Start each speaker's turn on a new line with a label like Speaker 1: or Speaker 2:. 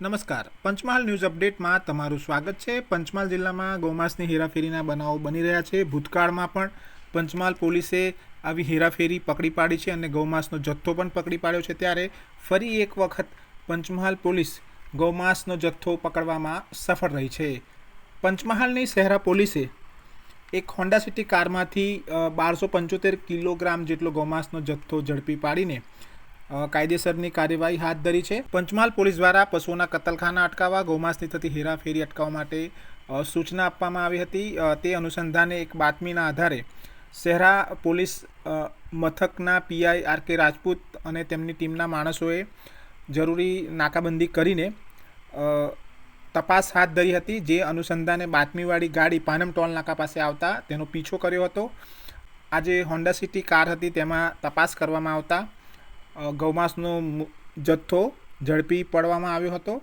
Speaker 1: નમસ્કાર. પંચમહાલ ન્યૂઝ અપડેટમાં તમારું સ્વાગત છે. પંચમહાલ જિલ્લામાં ગૌમાંસની હેરાફેરીના બનાવો બની રહ્યા છે. ભૂતકાળમાં પણ પંચમહાલ પોલીસે આવી હેરાફેરી પકડી પાડી છે અને ગૌમાંસનો જથ્થો પણ પકડી પાડ્યો છે. ત્યારે ફરી એક વખત પંચમહાલ પોલીસ ગૌમાંસનો જથ્થો પકડવામાં સફળ રહી છે. પંચમહાલની શહેરા પોલીસે એક હોન્ડા સિટી કારમાંથી બારસો પંચોતેર કિલોગ્રામ જેટલો ગૌમાંસનો જથ્થો ઝડપી પાડીને કાયદેસરની કાર્યવાહી હાથ ધરી છે. પંચમહાલ પોલીસ દ્વારા પશુઓના કતલખાના અટકાવવા, ગૌમાંસની થતી હેરાફેરી અટકાવવા માટે સૂચના આપવામાં આવી હતી. તે અનુસંધાને એક બાતમીના આધારે શહેરા પોલીસ મથકના પીઆઈ આર કે રાજપૂત અને તેમની ટીમના માણસોએ જરૂરી નાકાબંધી કરીને તપાસ હાથ ધરી હતી, જે અનુસંધાને બાતમીવાળી ગાડી પાનમ ટોલ નાકા પાસે આવતા તેનો પીછો કર્યો હતો. આજે હોન્ડા સિટી કાર હતી, તેમાં તપાસ કરવામાં આવતા ગૌમાંસનો જથ્થો ઝડપી પડવામાં આવ્યો હતો.